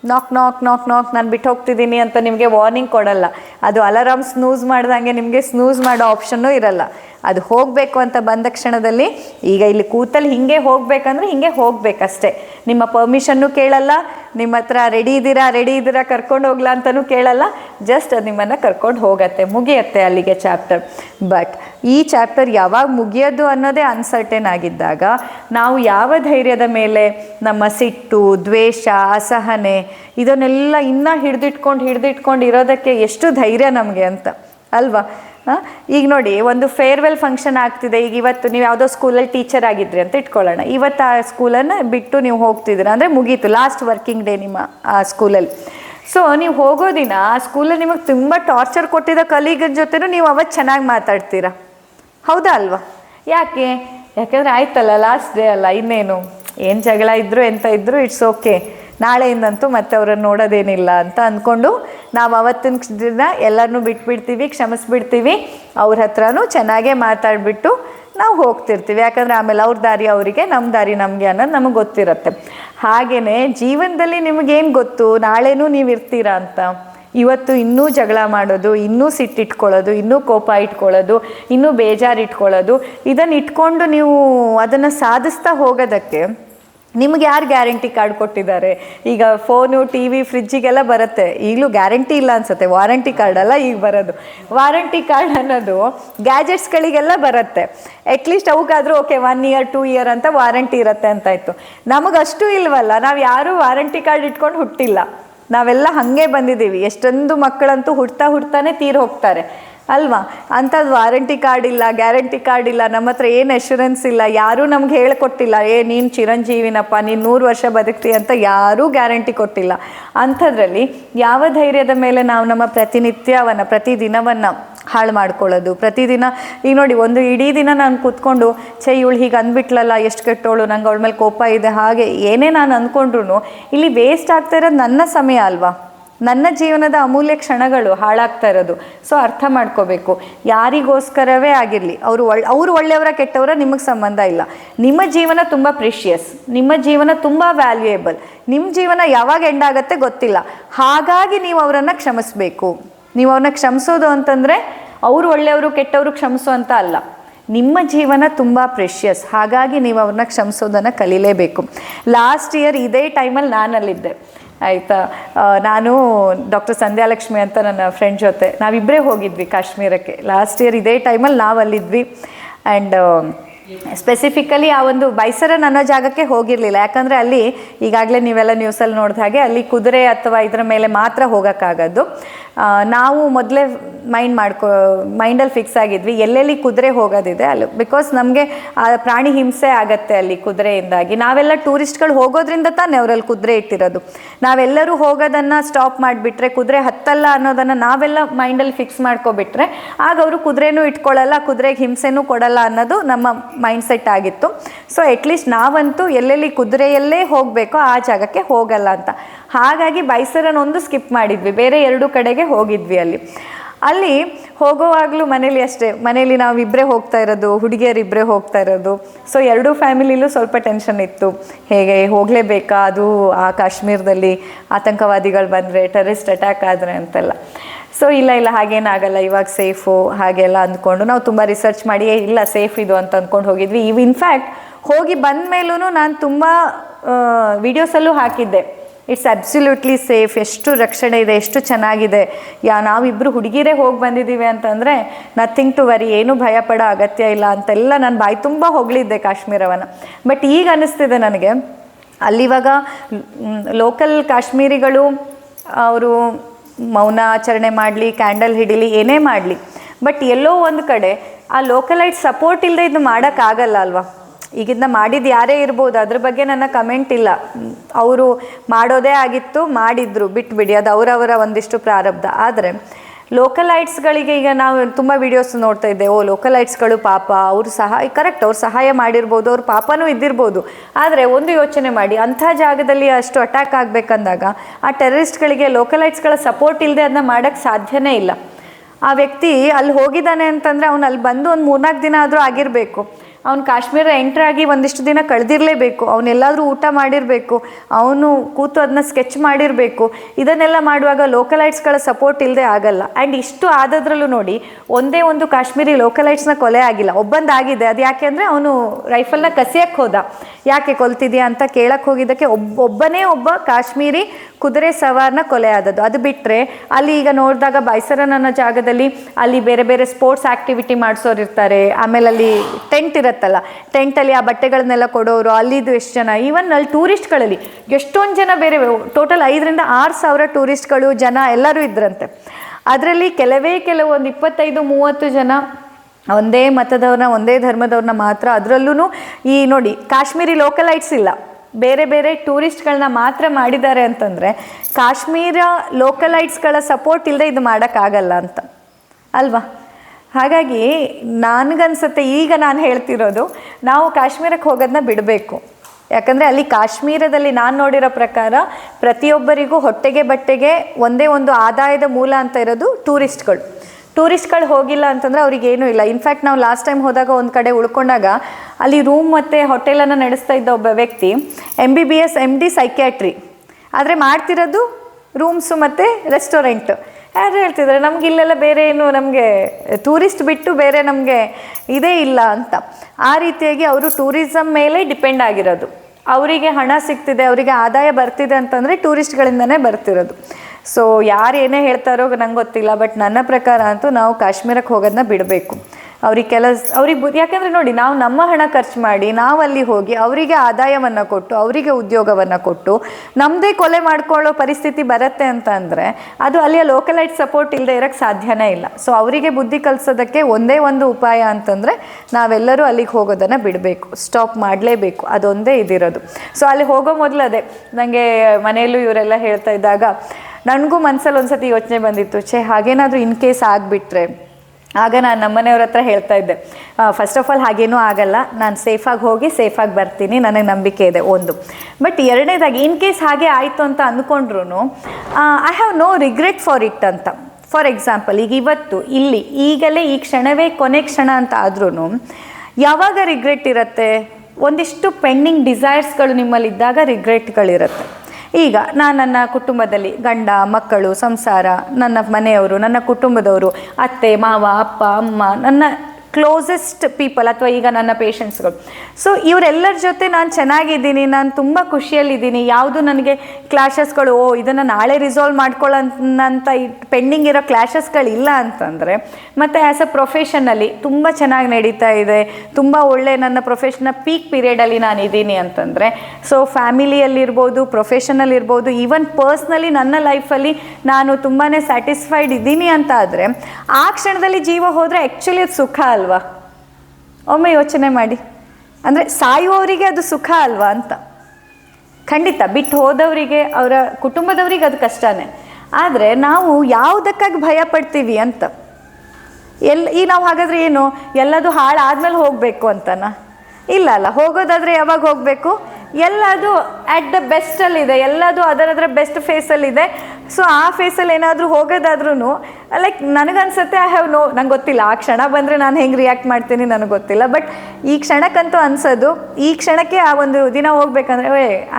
ನಾಕ್ ನಾಕ್ ನಾಕ್ ನಾಕ್ ನಾನು ಬಿಟ್ಟು ಹೋಗ್ತಿದ್ದೀನಿ ಅಂತ ನಿಮಗೆ ವಾರ್ನಿಂಗ್ ಕೊಡಲ್ಲ. ಅದು ಅಲಾರಾಮ್ ಸ್ನೂಸ್ ಮಾಡ್ದಂಗೆ ನಿಮಗೆ ಸ್ನೂಸ್ ಮಾಡೋ ಆಪ್ಷನ್ನು ಇರಲ್ಲ. ಅದು ಹೋಗಬೇಕು ಅಂತ ಬಂದ ಕ್ಷಣದಲ್ಲಿ ಈಗ ಇಲ್ಲಿ ಕೂತಲ್ಲಿ ಹಿಂಗೆ ಹೋಗಬೇಕಂದ್ರೆ ಹಿಂಗೆ ಹೋಗಬೇಕಷ್ಟೇ. ನಿಮ್ಮ ಪರ್ಮಿಷನ್ನು ಕೇಳಲ್ಲ, ನಿಮ್ಮ ಹತ್ರ ರೆಡಿ ಇದ್ದೀರಾ ರೆಡಿ ಇದ್ದೀರಾ, ಕರ್ಕೊಂಡು ಹೋಗ್ಲಾ ಅಂತಲೂ ಕೇಳಲ್ಲ ಜಸ್ಟ್ ಅದು ನಿಮ್ಮನ್ನು ಕರ್ಕೊಂಡು ಹೋಗತ್ತೆ, ಮುಗಿಯತ್ತೆ ಅಲ್ಲಿಗೆ ಚಾಪ್ಟರ್ ಬಟ್ ಈ ಚಾಪ್ಟರ್ ಯಾವಾಗ ಮುಗಿಯೋದು ಅನ್ನೋದೇ ಅನ್ಸರ್ಟೇನ್ ಆಗಿದ್ದಾಗ, ನಾವು ಯಾವ ಧೈರ್ಯದ ಮೇಲೆ ನಮ್ಮ ಸಿಟ್ಟು, ದ್ವೇಷ, ಅಸಹನೆ ಇದನ್ನೆಲ್ಲ ಇನ್ನೂ ಹಿಡಿದಿಟ್ಕೊಂಡು ಹಿಡಿದಿಟ್ಕೊಂಡು ಇರೋದಕ್ಕೆ ಎಷ್ಟು ಧೈರ್ಯ ನಮಗೆ ಅಂತ. ಅಲ್ವಾ? ಈಗ ನೋಡಿ, ಒಂದು ಫೇರ್ವೆಲ್ ಫಂಕ್ಷನ್ ಆಗ್ತಿದೆ. ಈಗ ಇವತ್ತು ನೀವು ಯಾವುದೋ ಸ್ಕೂಲಲ್ಲಿ ಟೀಚರ್ ಆಗಿದ್ರಿ ಅಂತ ಇಟ್ಕೊಳ್ಳೋಣ. ಇವತ್ತು ಆ ಸ್ಕೂಲನ್ನು ಬಿಟ್ಟು ನೀವು ಹೋಗ್ತಿದ್ದೀರ? ಅಂದರೆ ಮುಗೀತು ಲಾಸ್ಟ್ ವರ್ಕಿಂಗ್ ಡೇ ನಿಮ್ಮ ಆ ಸ್ಕೂಲಲ್ಲಿ ಸೊ ನೀವು ಹೋಗೋ ದಿನ ಆ ಸ್ಕೂಲಲ್ಲಿ ನಿಮಗೆ ತುಂಬ ಟಾರ್ಚರ್ ಕೊಟ್ಟಿದ್ದ ಕಲೀಗನ ಜೊತೆನೂ ನೀವು ಅವತ್ತು ಚೆನ್ನಾಗಿ ಮಾತಾಡ್ತೀರಾ? ಹೌದಾ ಅಲ್ವಾ? ಯಾಕೆ? ಯಾಕೆಂದರೆ ಆಯ್ತಲ್ಲ ಲಾಸ್ಟ್ ಡೇ ಅಲ್ಲ, ಇನ್ನೇನು? ಏನು ಜಗಳ ಇದ್ದರೂ ಎಂತ ಇದ್ದರೂ ಇಟ್ಸ್ ಓಕೆ ನಾಳೆಯಿಂದಂತೂ ಮತ್ತೆ ಅವ್ರನ್ನ ನೋಡೋದೇನಿಲ್ಲ ಅಂತ ಅಂದ್ಕೊಂಡು ನಾವು ಅವತ್ತಿನ ದಿನ ಎಲ್ಲರನ್ನೂ ಬಿಟ್ಬಿಡ್ತೀವಿ, ಕ್ಷಮಿಸ್ಬಿಡ್ತೀವಿ. ಅವ್ರ ಹತ್ರನೂ ಚೆನ್ನಾಗೇ ಮಾತಾಡಿಬಿಟ್ಟು ನಾವು ಹೋಗ್ತಿರ್ತೀವಿ. ಯಾಕಂದರೆ ಆಮೇಲೆ ಅವ್ರ ದಾರಿ ಅವರಿಗೆ ನಮ್ಮ ದಾರಿ ನಮಗೆ ಅನ್ನೋದು ನಮಗೆ ಗೊತ್ತಿರುತ್ತೆ. ಹಾಗೆಯೇ ಜೀವನದಲ್ಲಿ ನಿಮಗೇನು ಗೊತ್ತು? ನಾಳೆನೂ ನೀವು ಇರ್ತೀರಾ ಅಂತ? ಇವತ್ತು ಇನ್ನೂ ಜಗಳ ಮಾಡೋದು, ಇನ್ನೂ ಸಿಟ್ಟಿಟ್ಕೊಳ್ಳೋದು, ಇನ್ನೂ ಕೋಪ ಇಟ್ಕೊಳ್ಳೋದು, ಇನ್ನೂ ಬೇಜಾರು ಇಟ್ಕೊಳ್ಳೋದು ಇದನ್ನು ಇಟ್ಕೊಂಡು ನೀವು ಅದನ್ನು ಸಾಧಿಸ್ತಾ ಹೋಗೋದಕ್ಕೆ ನಿಮ್ಗೆ ಯಾರು ಗ್ಯಾರಂಟಿ ಕಾರ್ಡ್ ಕೊಟ್ಟಿದ್ದಾರೆ? ಈಗ ಫೋನು ಟಿ ವಿ ಫ್ರಿಜ್ಜಿಗೆಲ್ಲ ಬರುತ್ತೆ. ಈಗಲೂ ಗ್ಯಾರಂಟಿ ಇಲ್ಲ ಅನ್ಸುತ್ತೆ. ವಾರಂಟಿ ಕಾರ್ಡ್ ಅಲ್ಲ, ಈಗ ಬರೋದು. ವಾರಂಟಿ ಕಾರ್ಡ್ ಅನ್ನೋದು ಗ್ಯಾಜೆಟ್ಸ್ಗಳಿಗೆಲ್ಲ ಬರುತ್ತೆ. At least ಅವಕ್ಕಾದ್ರೂ okay one year two year ಅಂತ ವಾರಂಟಿ ಇರುತ್ತೆ ನಮಗೆ ನಮಗಷ್ಟು ಇಲ್ವಲ್ಲ, ನಾವು ಯಾರೂ ವಾರಂಟಿ ಕಾರ್ಡ್ ಇಟ್ಕೊಂಡು ಹುಟ್ಟಿಲ್ಲ. ನಾವೆಲ್ಲ ಹಾಗೆ ಬಂದಿದ್ದೀವಿ. ಎಷ್ಟೊಂದು ಮಕ್ಕಳಂತೂ ಹುಡ್ತಾ ಹುಡ್ತಾನೆ ತೀರ್ ಹೋಗ್ತಾರೆ. ಅಲ್ವಾ? ಅಂಥದ್ದು ವಾರಂಟಿ ಕಾರ್ಡ್ ಇಲ್ಲ ಗ್ಯಾರಂಟಿ ಕಾರ್ಡ್ ಇಲ್ಲ, ನಮ್ಮ ಹತ್ರ ಏನು ಅಶ್ಯೂರೆನ್ಸ್ ಇಲ್ಲ, ಯಾರೂ ನಮ್ಗೆ ಹೇಳಿಕೊಟ್ಟಿಲ್ಲ, ಏ, ನೀನು ಚಿರಂಜೀವಿನಪ್ಪ, ನೀನು ನೂರು ವರ್ಷ ಬದುಕ್ತಿ ಅಂತ ಯಾರೂ ಗ್ಯಾರಂಟಿ ಕೊಟ್ಟಿಲ್ಲ. ಅಂಥದ್ರಲ್ಲಿ ಯಾವ ಧೈರ್ಯದ ಮೇಲೆ ನಾವು ನಮ್ಮ ಪ್ರತಿನಿತ್ಯವನ್ನು ಪ್ರತಿದಿನವನ್ನು ಹಾಳು ಮಾಡ್ಕೊಳ್ಳೋದು? ಪ್ರತಿದಿನ ಈಗ ನೋಡಿ, ಒಂದು ಇಡೀ ದಿನ ನಾನು ಕೂತ್ಕೊಂಡು, ಛೇ, ಇವಳು ಹೀಗೆ ಅಂದ್ಬಿಟ್ಲಲ್ಲ, ಎಷ್ಟು ಕೆಟ್ಟೋಳು, ನಂಗೆ ಅವಳ ಮೇಲೆ ಕೋಪ ಇದೆ ಹಾಗೆ ಏನೇ ನಾನು ಅಂದ್ಕೊಂಡ್ರು ಇಲ್ಲಿ ವೇಸ್ಟ್ ಆಗ್ತಾ ಇರೋದು ನನ್ನ ಸಮಯ ಅಲ್ವಾ? ನನ್ನ ಜೀವನದ ಅಮೂಲ್ಯ ಕ್ಷಣಗಳು ಹಾಳಾಗ್ತಾ ಇರೋದು. ಸೊ ಅರ್ಥ ಮಾಡ್ಕೋಬೇಕು. ಯಾರಿಗೋಸ್ಕರವೇ ಆಗಿರಲಿ, ಅವರು ಒಳ್ಳೆ ಅವರು ಒಳ್ಳೆಯವರ ಕೆಟ್ಟವರ ನಿಮಗೆ ಸಂಬಂಧ ಇಲ್ಲ. ನಿಮ್ಮ ಜೀವನ ತುಂಬ ಪ್ರಿಷಿಯಸ್ ನಿಮ್ಮ ಜೀವನ ತುಂಬ ವ್ಯಾಲ್ಯೂಯೇಬಲ್ ನಿಮ್ಮ ಜೀವನ ಯಾವಾಗ ಎಂಡ್ ಆಗುತ್ತೆ ಗೊತ್ತಿಲ್ಲ. ಹಾಗಾಗಿ ನೀವು ಅವರನ್ನು ಕ್ಷಮಿಸಬೇಕು. ನೀವು ಅವ್ರನ್ನ ಕ್ಷಮಿಸೋದು ಅಂತಂದರೆ, ಅವರು ಒಳ್ಳೆಯವರು, ಕೆಟ್ಟವರು ಕ್ಷಮಿಸೋ ಅಂತ ಅಲ್ಲ. ನಿಮ್ಮ ಜೀವನ ತುಂಬ ಪ್ರೆಷಿಯಸ್ ಹಾಗಾಗಿ ನೀವು ಅವ್ರನ್ನ ಕ್ಷಮಿಸೋದನ್ನು ಕಲೀಲೇಬೇಕು. ಲಾಸ್ಟ್ ಇಯರ್ ಇದೇ ಟೈಮಲ್ಲಿ ನಾನಲ್ಲಿದ್ದೆ. ಆಯಿತಾ? ನಾನು ಡಾಕ್ಟರ್ ಸಂಧ್ಯಾಲಕ್ಷ್ಮಿ ಅಂತ ನನ್ನ ಫ್ರೆಂಡ್ ಜೊತೆ. ನಾವಿಬ್ಬರೇ ಹೋಗಿದ್ವಿ ಕಾಶ್ಮೀರಕ್ಕೆ. ಲಾಸ್ಟ್ ಇಯರ್ ಇದೇ ಟೈಮಲ್ಲಿ ನಾವು ಅಲ್ಲಿದ್ವಿ ಆ್ಯಂಡ್ ಸ್ಪೆಸಿಫಿಕಲಿ ಆ ಒಂದು ಬೈಸರ ಅನ್ನೋ ಜಾಗಕ್ಕೆ ಹೋಗಿರಲಿಲ್ಲ. ಯಾಕಂದರೆ ಅಲ್ಲಿ ಈಗಾಗಲೇ ನೀವೆಲ್ಲ ನ್ಯೂಸಲ್ಲಿ ನೋಡಿದ ಹಾಗೆ ಅಲ್ಲಿ ಕುದುರೆ ಅಥವಾ ಇದರ ಮೇಲೆ ಮಾತ್ರ ಹೋಗೋಕ್ಕಾಗೋದು ನಾವು ಮೊದಲೇ ಮೈಂಡ್ ಮಾಡ್ಕೋ ಮೈಂಡಲ್ಲಿ ಫಿಕ್ಸ್ ಆಗಿದ್ವಿ. ಎಲ್ಲೆಲ್ಲಿ ಕುದುರೆ ಹೋಗೋದಿದೆ, ಅಲ್ಲಿ ಬಿಕಾಸ್ ನಮಗೆ ಆ ಪ್ರಾಣಿ ಹಿಂಸೆ ಆಗತ್ತೆ ಅಲ್ಲಿ ಕುದುರೆಯಿಂದಾಗಿ. ನಾವೆಲ್ಲ ಟೂರಿಸ್ಟ್ಗಳು ಹೋಗೋದ್ರಿಂದ ತಾನೇ ಅವರಲ್ಲಿ ಕುದುರೆ ಇಟ್ಟಿರೋದು. ನಾವೆಲ್ಲರೂ ಹೋಗೋದನ್ನು ಸ್ಟಾಪ್ ಮಾಡಿಬಿಟ್ರೆ, ಕುದುರೆ ಹತ್ತಲ್ಲ ಅನ್ನೋದನ್ನು ನಾವೆಲ್ಲ ಮೈಂಡಲ್ಲಿ ಫಿಕ್ಸ್ ಮಾಡ್ಕೊಬಿಟ್ರೆ, ಆಗ ಅವರು ಕುದುರೆನೂ ಇಟ್ಕೊಳ್ಳಲ್ಲ, ಕುದುರೆಗೆ ಹಿಂಸೆನೂ ಕೊಡಲ್ಲ ಅನ್ನೋದು ನಮ್ಮ ಮೈಂಡ್ ಸೆಟ್ ಆಗಿತ್ತು ಸೊ ಅಟ್ಲೀಸ್ಟ್ ನಾವಂತೂ ಎಲ್ಲೆಲ್ಲಿ ಕುದುರೆಯಲ್ಲೇ ಹೋಗಬೇಕೋ ಆ ಜಾಗಕ್ಕೆ ಹೋಗಲ್ಲ ಅಂತ. ಹಾಗಾಗಿ ಬೈಸರನ್ನೊಂದು ಸ್ಕಿಪ್ ಮಾಡಿದ್ವಿ. ಬೇರೆ ಎರಡು ಕಡೆಗೆ ಹೋಗಿದ್ವಿ ಅಲ್ಲಿ. ಅಲ್ಲಿ ಹೋಗೋವಾಗಲೂ ಮನೇಲಿ ಅಷ್ಟೇ. ಮನೇಲಿ ನಾವು ಇಬ್ಬರೇ ಹೋಗ್ತಾ ಇರೋದು, ಹುಡುಗಿಯರು ಇಬ್ಬರೇ ಹೋಗ್ತಾ ಇರೋದು. ಸೊ ಎರಡೂ ಫ್ಯಾಮಿಲಿಲೂ ಸ್ವಲ್ಪ ಟೆನ್ಷನ್ ಇತ್ತು. ಹೇಗೆ ಹೋಗಲೇಬೇಕಾ? ಅದು ಆ ಕಾಶ್ಮೀರದಲ್ಲಿ ಆತಂಕವಾದಿಗಳು ಬಂದರೆ ಟೆರರಿಸ್ಟ್ ಅಟ್ಯಾಕ್ ಆದರೆ ಅಂತೆಲ್ಲ. ಸೊ ಇಲ್ಲ ಇಲ್ಲ, ಹಾಗೇನಾಗಲ್ಲ. ಇವಾಗ ಸೇಫು, ಹಾಗೆಲ್ಲ ಅಂದ್ಕೊಂಡು ನಾವು ತುಂಬ ರಿಸರ್ಚ್ ಮಾಡಿ ಇಲ್ಲ ಸೇಫ್ ಇದು ಅಂತ ಅಂದ್ಕೊಂಡು ಹೋಗಿದ್ವಿ. ಇವು ಇನ್ಫ್ಯಾಕ್ಟ್ ಹೋಗಿ ಬಂದ ಮೇಲೂ ನಾನು ತುಂಬ ವಿಡಿಯೋಸಲ್ಲೂ ಹಾಕಿದ್ದೆ. ಇಟ್ಸ್ ಅಬ್ಸಲ್ಯೂಟ್ಲಿ ಸೇಫ್ ಎಷ್ಟು ರಕ್ಷಣೆ ಇದೆ, ಎಷ್ಟು ಚೆನ್ನಾಗಿದೆ. ಯಾ ನಾವಿಬ್ಬರು ಹುಡುಗಿರೇ ಹೋಗಿ ಬಂದಿದ್ದೀವಿ ಅಂತಂದರೆ ನಥಿಂಗ್ ಟು ವರಿ ಏನೂ ಭಯ ಪಡೋ ಅಗತ್ಯ ಇಲ್ಲ ಅಂತೆಲ್ಲ ನಾನು ಬಾಯಿ ತುಂಬ ಹೊಗಳಿದ್ದೆ ಕಾಶ್ಮೀರವನ್ನು ಬಟ್ ಈಗ ಅನ್ನಿಸ್ತಿದೆ ನನಗೆ, ಅಲ್ಲಿವಾಗ ಲೋಕಲ್ ಕಾಶ್ಮೀರಿಗಳು ಅವರು ಮೌನ ಆಚರಣೆ ಮಾಡಲಿ ಕ್ಯಾಂಡಲ್ ಹಿಡೀಲಿ, ಏನೇ ಮಾಡಲಿ. ಬಟ್ ಎಲ್ಲೋ ಒಂದು ಕಡೆ ಆ ಲೋಕಲೈಟ್ ಸಪೋರ್ಟ್ ಇಲ್ಲದೆ ಇದು ಮಾಡೋಕ್ಕಾಗಲ್ಲ ಅಲ್ವಾ? ಈಗಿಂದ ಮಾಡಿದ್ದು ಯಾರೇ ಇರ್ಬೋದು, ಅದ್ರ ಬಗ್ಗೆ ನನ್ನ ಕಮೆಂಟ್ ಇಲ್ಲ. ಅವರು ಮಾಡೋದೇ ಆಗಿತ್ತು, ಮಾಡಿದ್ರು, ಬಿಟ್ಬಿಡಿ. ಅದು ಅವರವರ ಒಂದಿಷ್ಟು ಪ್ರಾರಬ್ಧ. ಆದರೆ ಲೋಕಲೈಟ್ಸ್ಗಳಿಗೆ ಈಗ ನಾವು ತುಂಬ ವಿಡಿಯೋಸ್ ನೋಡ್ತಾ ಇದ್ದೆ ಓ ಲೋಕಲೈಟ್ಸ್ಗಳು ಪಾಪ. ಅವರು ಸಹಾಯ ಕರೆಕ್ಟ್ ಅವ್ರು ಸಹಾಯ ಮಾಡಿರ್ಬೋದು, ಅವ್ರ ಪಾಪನೂ ಇದ್ದಿರ್ಬೋದು. ಆದರೆ, ಒಂದು ಯೋಚನೆ ಮಾಡಿ, ಅಂಥ ಜಾಗದಲ್ಲಿ ಅಷ್ಟು ಅಟ್ಯಾಕ್ ಆಗಬೇಕಂದಾಗ, ಆ ಟೆರರಿಸ್ಟ್ಗಳಿಗೆ ಲೋಕಲೈಟ್ಸ್ಗಳ ಸಪೋರ್ಟ್ ಇಲ್ಲದೆ ಅದನ್ನ ಮಾಡೋಕ್ಕೆ ಸಾಧ್ಯನೇ ಇಲ್ಲ. ಆ ವ್ಯಕ್ತಿ ಅಲ್ಲಿ ಹೋಗಿದ್ದಾನೆ ಅಂತಂದರೆ, ಅವನು ಅಲ್ಲಿ ಬಂದು ಒಂದು ಮೂರ್ನಾಲ್ಕು ದಿನ ಆದರೂ ಆಗಿರಬೇಕು. ಅವ್ನು ಕಾಶ್ಮೀರ ಎಂಟ್ರ್ ಆಗಿ ಒಂದಿಷ್ಟು ದಿನ ಕಳೆದಿರಲೇಬೇಕು. ಅವನೆಲ್ಲಾದರೂ ಊಟ ಮಾಡಿರಬೇಕು. ಅವನು ಕೂತು ಅದನ್ನ ಸ್ಕೆಚ್ ಮಾಡಿರಬೇಕು. ಇದನ್ನೆಲ್ಲ ಮಾಡುವಾಗ ಲೋಕಲೈಟ್ಸ್ಗಳ ಸಪೋರ್ಟ್ ಇಲ್ಲದೆ ಆಗಲ್ಲ. ಆ್ಯಂಡ್ ಇಷ್ಟು ಆದದ್ರಲ್ಲೂ ನೋಡಿ, ಒಂದೇ ಒಂದು ಕಾಶ್ಮೀರಿ ಲೋಕಲೈಟ್ಸ್ನ ಕೊಲೆ ಆಗಿಲ್ಲ. ಒಬ್ಬಂದಾಗಿದೆ ಅದು ಯಾಕೆ ಅಂದರೆ ಅವನು ರೈಫಲ್ನ ಕಸಿಯಕ್ಕೆ ಹೋದ. ಯಾಕೆ ಕೊಲ್ತಿದ್ಯಾ ಅಂತ ಕೇಳಕ್ಕೆ ಹೋಗಿದ್ದಕ್ಕೆ ಒಬ್ಬ ಒಬ್ಬನೇ ಒಬ್ಬ ಕಾಶ್ಮೀರಿ ಕುದುರೆ ಸವಾರನ ಕೊಲೆ ಆದದ್ದು. ಅದು ಬಿಟ್ಟರೆ ಅಲ್ಲಿ ಈಗ ನೋಡಿದಾಗ ಬೈಸರನ್ ಜಾಗದಲ್ಲಿ ಅಲ್ಲಿ ಬೇರೆ ಬೇರೆ ಸ್ಪೋರ್ಟ್ಸ್ ಆ್ಯಕ್ಟಿವಿಟಿ ಮಾಡಿಸೋರು ಇರ್ತಾರೆ ಆಮೇಲೆ ಅಲ್ಲಿ ಟೆಂಟ್ ಇರುತ್ತಲ್ಲ. ಟೆಂಟಲ್ಲಿ ಆ ಬಟ್ಟೆಗಳನ್ನೆಲ್ಲ ಕೊಡೋರು, ಅಲ್ಲಿದ್ದು ಎಷ್ಟು ಜನ? ಈವನ್ ಅಲ್ಲಿ ಟೂರಿಸ್ಟ್ಗಳಲ್ಲಿ ಎಷ್ಟೊಂದು ಜನ ಬೇರೆ ಟೋಟಲ್ ಐದರಿಂದ ಆರು ಸಾವಿರ ಟೂರಿಸ್ಟ್ಗಳು ಜನ ಎಲ್ಲರೂ ಇದ್ರಂತೆ. ಅದರಲ್ಲಿ ಕೆಲವೇ ಕೆಲವೊಂದು ಇಪ್ಪತ್ತೈದು, ಮೂವತ್ತು ಜನ ಒಂದೇ ಮತದವ್ರನ್ನ, ಒಂದೇ ಧರ್ಮದವ್ರನ್ನ ಮಾತ್ರ ಅದರಲ್ಲೂ ಈ ನೋಡಿ ಕಾಶ್ಮೀರಿ ಲೋಕಲೈಟ್ಸ್ ಇಲ್ಲ. ಬೇರೆ ಬೇರೆ ಟೂರಿಸ್ಟ್ಗಳನ್ನ ಮಾತ್ರ ಮಾಡಿದ್ದಾರೆ ಅಂತಂದರೆ ಕಾಶ್ಮೀರ ಲೋಕಲೈಟ್ಸ್ಗಳ ಸಪೋರ್ಟ್ ಇಲ್ಲದೆ ಇದು ಮಾಡೋಕ್ಕಾಗಲ್ಲ ಅಂತ. ಅಲ್ವಾ? ಹಾಗಾಗಿ ನನಗನ್ಸುತ್ತೆ ಈಗ ನಾನು ಹೇಳ್ತಿರೋದು, ನಾವು ಕಾಶ್ಮೀರಕ್ಕೆ ಹೋಗೋದನ್ನ ಬಿಡಬೇಕು. ಯಾಕಂದರೆ ಅಲ್ಲಿ ಕಾಶ್ಮೀರದಲ್ಲಿ ನಾನು ನೋಡಿರೋ ಪ್ರಕಾರ ಪ್ರತಿಯೊಬ್ಬರಿಗೂ ಹೊಟ್ಟೆಗೆ ಬಟ್ಟೆಗೆ ಒಂದೇ ಒಂದು ಆದಾಯದ ಮೂಲ ಅಂತ ಇರೋದು ಟೂರಿಸ್ಟ್ಗಳು. ಟೂರಿಸ್ಟ್ಗಳು ಹೋಗಿಲ್ಲ ಅಂತಂದರೆ ಅವ್ರಿಗೇನು ಇಲ್ಲ. ಇನ್ಫ್ಯಾಕ್ಟ್ ನಾವು ಲಾಸ್ಟ್ ಟೈಮ್ ಹೋದಾಗ ಒಂದು ಕಡೆ ಉಳ್ಕೊಂಡಾಗ ಅಲ್ಲಿ ರೂಮ್ ಮತ್ತು ಹೋಟೆಲನ್ನು ನಡೆಸ್ತಾ ಇದ್ದ ಒಬ್ಬ ವ್ಯಕ್ತಿ M B B S M D psychiatry ಆದರೆ ಮಾಡ್ತಿರೋದು ರೂಮ್ಸು ಮತ್ತು ರೆಸ್ಟೋರೆಂಟ್ ಯಾರು ಹೇಳ್ತಿದ್ದಾರೆ? ನಮ್ಗೆ ಇಲ್ಲೆಲ್ಲ ಬೇರೆ ಏನು ನಮಗೆ ಟೂರಿಸ್ಟ್ ಬಿಟ್ಟು ಬೇರೆ ನಮಗೆ ಇದೇ ಇಲ್ಲ ಅಂತ. ಆ ರೀತಿಯಾಗಿ ಅವರು ಟೂರಿಸಮ್ ಮೇಲೆ ಡಿಪೆಂಡ್ ಆಗಿರೋದು. ಅವರಿಗೆ ಹಣ ಸಿಗ್ತಿದೆ, ಅವರಿಗೆ ಆದಾಯ ಬರ್ತಿದೆ ಅಂತಂದರೆ ಟೂರಿಸ್ಟ್ಗಳಿಂದನೇ ಬರ್ತಿರೋದು. ಸೊ ಯಾರು ಏನೇ ಹೇಳ್ತಾರೋ ನಂಗೆ ಗೊತ್ತಿಲ್ಲ ಬಟ್ ನನ್ನ ಪ್ರಕಾರ ಅಂತೂ ನಾವು ಕಾಶ್ಮೀರಕ್ಕೆ ಹೋಗೋದನ್ನ ಬಿಡಬೇಕು. ಅವ್ರಿಗೆ ಕೆಲಸ, ಅವ್ರಿಗೆ ಬು, ಯಾಕೆಂದರೆ ನೋಡಿ ನಾವು ನಮ್ಮ ಹಣ ಖರ್ಚು ಮಾಡಿ ನಾವು ಅಲ್ಲಿ ಹೋಗಿ ಅವರಿಗೆ ಆದಾಯವನ್ನು ಕೊಟ್ಟು, ಅವರಿಗೆ ಉದ್ಯೋಗವನ್ನು ಕೊಟ್ಟು ನಮ್ಮದೇ ಕೊಲೆ ಮಾಡ್ಕೊಳ್ಳೋ ಪರಿಸ್ಥಿತಿ ಬರುತ್ತೆ ಅಂತ ಅಂದರೆ ಅದು ಅಲ್ಲಿಯ ಲೋಕಲೈಟ್ ಸಪೋರ್ಟ್ ಇಲ್ಲದೆ ಇರೋಕ್ಕೆ ಸಾಧ್ಯನೇ ಇಲ್ಲ. ಸೊ ಅವರಿಗೆ ಬುದ್ಧಿ ಕಲಿಸೋದಕ್ಕೆ ಒಂದೇ ಒಂದು ಉಪಾಯ ಅಂತಂದರೆ ನಾವೆಲ್ಲರೂ ಅಲ್ಲಿಗೆ ಹೋಗೋದನ್ನು ಬಿಡಬೇಕು. ಸ್ಟಾಪ್ ಮಾಡಲೇಬೇಕು. ಅದೊಂದೇ ಇದಿರೋದು. ಸೊ ಅಲ್ಲಿ ಹೋಗೋ ಮೊದಲು ಅದೇ ನನಗೆ ಮನೆಯಲ್ಲೂ ಇವರೆಲ್ಲ ಹೇಳ್ತಾ ಇದ್ದಾಗ, ನನಗೂ ಮನಸ್ಸಲ್ಲಿ ಒಂದು ಸತಿ ಯೋಚನೆ ಬಂದಿತ್ತು. ಛೇ, ಹಾಗೇನಾದರೂ ಇನ್ ಕೇಸ್ ಆಗಿಬಿಟ್ರೆ ಆಗ ನಾನು ನಮ್ಮನೆಯವ್ರ ಹತ್ರ ಹೇಳ್ತಾ ಇದ್ದೆ ಫಸ್ಟ್ ಆಫ್ ಆಲ್ ಹಾಗೇನೂ ಆಗಲ್ಲ, ನಾನು ಸೇಫಾಗಿ ಹೋಗಿ ಸೇಫಾಗಿ ಬರ್ತೀನಿ, ನನಗೆ ನಂಬಿಕೆ ಇದೆ, ಒಂದು. ಬಟ್ ಎರಡನೇದಾಗಿ, ಇನ್ ಕೇಸ್ ಹಾಗೆ ಆಯಿತು ಅಂತ ಅಂದ್ಕೊಂಡ್ರು I have no regret for it ಅಂತ. ಫಾರ್ ಎಕ್ಸಾಂಪಲ್ ಈಗ ಇವತ್ತು, ಇಲ್ಲಿ, ಈಗಲೇ, ಈ ಕ್ಷಣವೇ, ಕೊನೆ ಕ್ಷಣ ಅಂತ ಆದ್ರೂ ಯಾವಾಗ ರಿಗ್ರೆಟ್ ಇರುತ್ತೆ? ಒಂದಿಷ್ಟು ಪೆಂಡಿಂಗ್ ಡಿಸೈರ್ಸ್ಗಳು ನಿಮ್ಮಲ್ಲಿದ್ದಾಗ ರಿಗ್ರೆಟ್ಗಳಿರುತ್ತೆ ಈಗ ನಾನು ನನ್ನ ಕುಟುಂಬದಲ್ಲಿ ಗಂಡ, ಮಕ್ಕಳು, ಸಂಸಾರ, ನನ್ನ ಮನೆಯವರು, ನನ್ನ ಕುಟುಂಬದವರು, ಅತ್ತೆ, ಮಾವ, ಅಪ್ಪ, ಅಮ್ಮ, ನನ್ನ ಕ್ಲೋಸೆಸ್ಟ್ ಪೀಪಲ್ ಅಥವಾ ಈಗ ನನ್ನ ಪೇಷಂಟ್ಸ್ಗಳು ಸೊ ಇವರೆಲ್ಲರ ಜೊತೆ ನಾನು ಚೆನ್ನಾಗಿದ್ದೀನಿ, ನಾನು ತುಂಬ ಖುಷಿಯಲ್ಲಿದ್ದೀನಿ. ಯಾವುದು ನನಗೆ ಕ್ಲಾಶಸ್ಗಳು ಓ, ಇದನ್ನು ನಾಳೆ ರಿಸಾಲ್ವ್ ಮಾಡ್ಕೊಳ್ಳೋಂಥ ಪೆಂಡಿಂಗ್ ಇರೋ ಕ್ಲಾಶಸ್ಗಳಿಲ್ಲ ಅಂತಂದರೆ, ಮತ್ತು ಆ್ಯಸ್ ಅ ಪ್ರೊಫೆಷನಲ್ಲಿ ತುಂಬ ಚೆನ್ನಾಗಿ ನಡೀತಾ ಇದೆ. ತುಂಬ ಒಳ್ಳೆ ನನ್ನ ಪ್ರೊಫೆಷನ್ನ ಪೀಕ್ ಪೀರಿಯಡಲ್ಲಿ ನಾನು ಇದ್ದೀನಿ ಅಂತಂದರೆ ಸೊ ಫ್ಯಾಮಿಲಿಯಲ್ಲಿರ್ಬೋದು ಪ್ರೊಫೆಷನಲ್ ಇರ್ಬೋದು ಈವನ್ ಪರ್ಸ್ನಲಿ ನನ್ನ ಲೈಫಲ್ಲಿ ನಾನು ತುಂಬಾ ಸ್ಯಾಟಿಸ್ಫೈಡ್ ಇದ್ದೀನಿ ಅಂತ ಆದರೆ, ಆ ಕ್ಷಣದಲ್ಲಿ ಜೀವ ಹೋದರೆ ಆ್ಯಕ್ಚುಲಿ ಅದು ಸುಖ ಅಲ್ವಾ? ಒಮ್ಮೆ ಯೋಚನೆ ಮಾಡಿ. ಅಂದರೆ ಸಾಯುವವರಿಗೆ ಅದು ಸುಖ ಅಲ್ವಾ ಅಂತ. ಖಂಡಿತ, ಬಿಟ್ಟು ಹೋದವರಿಗೆ, ಅವರ ಕುಟುಂಬದವರಿಗೆ ಅದು ಕಷ್ಟನೇ. ಆದರೆ ನಾವು ಯಾವುದಕ್ಕಾಗಿ ಭಯ ಪಡ್ತೀವಿ ಅಂತ. ಎಲ್, ಈ ನಾವು ಹಾಗಾದ್ರೆ ಏನು? ಎಲ್ಲದು ಹಾಳಾದ್ಮೇಲೆ ಹೋಗಬೇಕು ಅಂತನಾ? ಇಲ್ಲ ಅಲ್ಲ, ಹೋಗೋದಾದ್ರೆ ಯಾವಾಗ ಹೋಗಬೇಕು? ಎಲ್ಲದು ಅಟ್ ದ ಬೆಸ್ಟಲ್ಲಿದೆ ಎಲ್ಲದು ಅದರದ್ರ ಬೆಸ್ಟ್ ಫೇಸಲ್ಲಿದೆ ಸೊ ಆ ಫೇಸಲ್ಲಿ ಏನಾದರೂ ಹೋಗೋದಾದ್ರೂ ಲೈಕ್ ನನಗನ್ಸುತ್ತೆ ಐ ಹ್ಯಾವ್ ನೋ ನಂಗೆ ಗೊತ್ತಿಲ್ಲ. ಆ ಕ್ಷಣ ಬಂದರೆ ನಾನು ಹೆಂಗೆ ರಿಯಾಕ್ಟ್ ಮಾಡ್ತೀನಿ ನನಗೆ ಗೊತ್ತಿಲ್ಲ. ಬಟ್ ಈ ಕ್ಷಣಕ್ಕಂತೂ ಅನ್ಸೋದು, ಈ ಕ್ಷಣಕ್ಕೆ ಆ ಒಂದು ದಿನ ಹೋಗ್ಬೇಕಂದ್ರೆ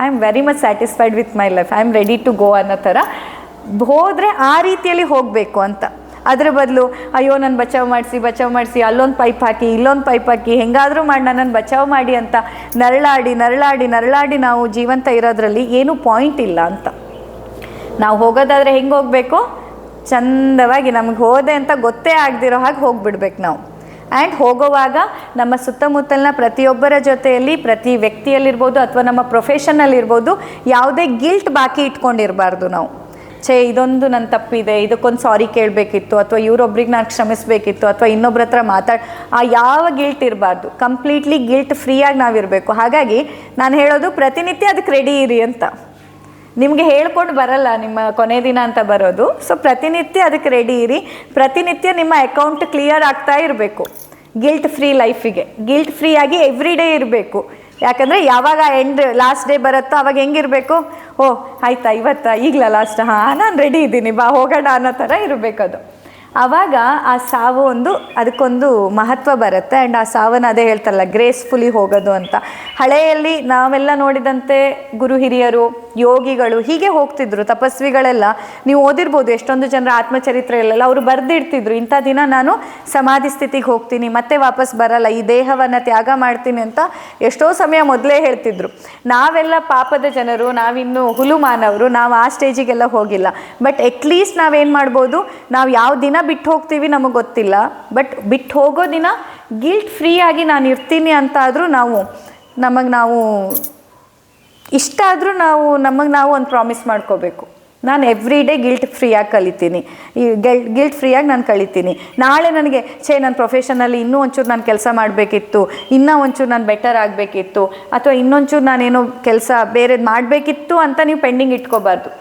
I am very much satisfied with my life I am ready to go ಅನ್ನೋ ಥರ. ಹೋದರೆ ಆ ರೀತಿಯಲ್ಲಿ ಹೋಗಬೇಕು ಅಂತ. ಅದ್ರ ಬದಲು, ಅಯ್ಯೋ ನಾನು ಬಚಾವ್ ಮಾಡಿಸಿ ಬಚಾವ್ ಮಾಡಿಸಿ, ಅಲ್ಲೊಂದು ಪೈಪ್ ಹಾಕಿ, ಇಲ್ಲೊಂದು ಪೈಪ್ ಹಾಕಿ, ಹೆಂಗಾದರೂ ಮಾಡಿ ನನ್ನ ಬಚಾವ್ ಮಾಡಿ ಅಂತ ನರಳಾಡಿ ನರಳಾಡಿ ನರಳಾಡಿ ನಾವು ಜೀವಂತ ಇರೋದ್ರಲ್ಲಿ ಏನೂ ಪಾಯಿಂಟ್ ಇಲ್ಲ ಅಂತ. ನಾವು ಹೋಗೋದಾದರೆ ಹೆಂಗೆ ಹೋಗಬೇಕು? ಚಂದವಾಗಿ ನಮ್ಗೆ ಹೋದೆ ಅಂತ ಗೊತ್ತೇ ಆಗದಿರೋ ಹಾಗೆ ಹೋಗಿಬಿಡ್ಬೇಕು ನಾವು. ಆ್ಯಂಡ್ ಹೋಗೋವಾಗ ನಮ್ಮ ಸುತ್ತಮುತ್ತಲಿನ ಪ್ರತಿಯೊಬ್ಬರ ಜೊತೆಯಲ್ಲಿ, ಪ್ರತಿ ವ್ಯಕ್ತಿಯಲ್ಲಿರ್ಬೋದು ಅಥವಾ ನಮ್ಮ ಪ್ರೊಫೆಷನಲ್ಲಿರ್ಬೋದು, ಯಾವುದೇ ಗಿಲ್ಟ್ ಬಾಕಿ ಇಟ್ಕೊಂಡಿರಬಾರ್ದು ನಾವು. ಛೇ, ಇದೊಂದು ನನ್ನ ತಪ್ಪಿದೆ. ಇದಕ್ಕೊಂದು ಸಾರಿ ಕೇಳಬೇಕಿತ್ತು, ಅಥವಾ ಇವರೊಬ್ರಿಗೆ ನಾನು ಕ್ಷಮಿಸಬೇಕಿತ್ತು, ಅಥವಾ ಇನ್ನೊಬ್ರ ಹತ್ರ ಮಾತಾಡಿ, ಆ ಯಾವ ಗಿಲ್ಟ್ ಇರಬಾರ್ದು. ಕಂಪ್ಲೀಟ್ಲಿ ಗಿಲ್ಟ್ ಫ್ರೀಯಾಗಿ ನಾವಿರಬೇಕು. ಹಾಗಾಗಿ ನಾನು ಹೇಳೋದು ಪ್ರತಿನಿತ್ಯ ಅದಕ್ಕೆ ರೆಡಿ ಇರಿ ಅಂತ. ನಿಮಗೆ ಹೇಳ್ಕೊಂಡು ಬರಲ್ಲ ನಿಮ್ಮ ಕೊನೆ ದಿನ ಅಂತ ಬರೋದು. ಸೊ ಪ್ರತಿನಿತ್ಯ ಅದಕ್ಕೆ ರೆಡಿ ಇರಿ. ಪ್ರತಿನಿತ್ಯ ನಿಮ್ಮ ಅಕೌಂಟ್ ಕ್ಲಿಯರ್ ಆಗ್ತಾ ಇರಬೇಕು. ಗಿಲ್ಟ್ ಫ್ರೀ ಲೈಫಿಗೆ ಗಿಲ್ಟ್ ಫ್ರೀ ಆಗಿ ಎವ್ರಿ ಡೇ ಇರಬೇಕು. ಯಾಕಂದರೆ ಯಾವಾಗ ಎಂಡ್ ಲಾಸ್ಟ್ ಡೇ ಬರುತ್ತೋ ಅವಾಗ ಹೆಂಗಿರಬೇಕು? ಓ, ಆಯ್ತಾ, ಇವತ್ತಾ, ಈಗಲ ಲಾಸ್ಟ್ ಹಾಂ, ನಾನು ರೆಡಿ ಇದ್ದೀನಿ, ಬಾ, ಹೋಗೋಣ ಅನ್ನೋ ಥರ ಅದು. ಆವಾಗ ಆ ಸಾವು ಒಂದು, ಅದಕ್ಕೊಂದು ಮಹತ್ವ ಬರುತ್ತೆ. ಆ್ಯಂಡ್ ಆ ಸಾವನ್ನು ಅದೇ ಹೇಳ್ತಾರಲ್ಲ ಗ್ರೇಸ್ಫುಲಿ ಹೋಗೋದು ಅಂತ. ಹಳೆಯಲ್ಲಿ ನಾವೆಲ್ಲ ನೋಡಿದಂತೆ ಗುರು ಹಿರಿಯರು ಯೋಗಿಗಳು ಹೀಗೆ ಹೋಗ್ತಿದ್ರು, ತಪಸ್ವಿಗಳೆಲ್ಲ, ನೀವು ಓದಿರ್ಬೋದು, ಎಷ್ಟೊಂದು ಜನರ ಆತ್ಮಚರಿತ್ರೆಯಲ್ಲೆಲ್ಲ ಅವರು ಬರೆದಿಡ್ತಿದ್ರು. ಇಂಥ ದಿನ ನಾನು ಸಮಾಧಿ ಸ್ಥಿತಿಗೆ ಹೋಗ್ತೀನಿ, ಮತ್ತೆ ವಾಪಸ್ ಬರಲ್ಲ, ಈ ದೇಹವನ್ನು ತ್ಯಾಗ ಮಾಡ್ತೀನಿ ಅಂತ ಎಷ್ಟೋ ಸಮಯ ಮೊದಲೇ ಹೇಳ್ತಿದ್ರು. ನಾವೆಲ್ಲ ಪಾಪದ ಜನರು, ನಾವಿನ್ನು ಹುಲು ಮಾನವರು ನಾವು ಆ ಸ್ಟೇಜಿಗೆಲ್ಲ ಹೋಗಿಲ್ಲ. ಬಟ್ ಅಟ್ಲೀಸ್ಟ್ ನಾವೇನು ಮಾಡ್ಬೋದು, ನಾವು ಯಾವ ದಿನ ಬಿಟ್ಟು ಹೋಗ್ತೀವಿ ನಮಗೆ ಗೊತ್ತಿಲ್ಲ. ಬಟ್ ಬಿಟ್ಟು ಹೋಗೋ ದಿನ ಗಿಲ್ಟ್ ಫ್ರೀ ಆಗಿ ನಾನು ಇರ್ತೀನಿ ಅಂತಾದರೂ ನಾವು ನಮಗೆ ನಾವು ಇಷ್ಟ ಆದರೂ ನಾವು, ನಮಗೆ ನಾವು ಒಂದು ಪ್ರಾಮಿಸ್ ಮಾಡ್ಕೋಬೇಕು. ನಾನು ಎವ್ರಿ ಡೇ ಗಿಲ್ಟ್ ಫ್ರೀಯಾಗಿ ಕಲಿತೀನಿ. ಈ ಗೆಲ್ ಗಿಲ್ಟ್ ಫ್ರೀಯಾಗಿ ನಾನು ಕಲಿತೀನಿ. ನಾಳೆ ನನಗೆ, ಛೇ ನನ್ನ ಪ್ರೊಫೆಷನಲ್ಲಿ ಇನ್ನೂ ಒಂಚೂರು ನಾನು ಕೆಲಸ ಮಾಡಬೇಕಿತ್ತು, ಇನ್ನೂ ಒಂಚೂರು ನಾನು ಬೆಟರ್ ಆಗಬೇಕಿತ್ತು, ಅಥವಾ ಇನ್ನೊಂಚೂರು ನಾನೇನೋ ಕೆಲಸ ಬೇರೆದು ಮಾಡಬೇಕಿತ್ತು ಅಂತ ನೀವು ಪೆಂಡಿಂಗ್ ಇಟ್ಕೋಬಾರ್ದು.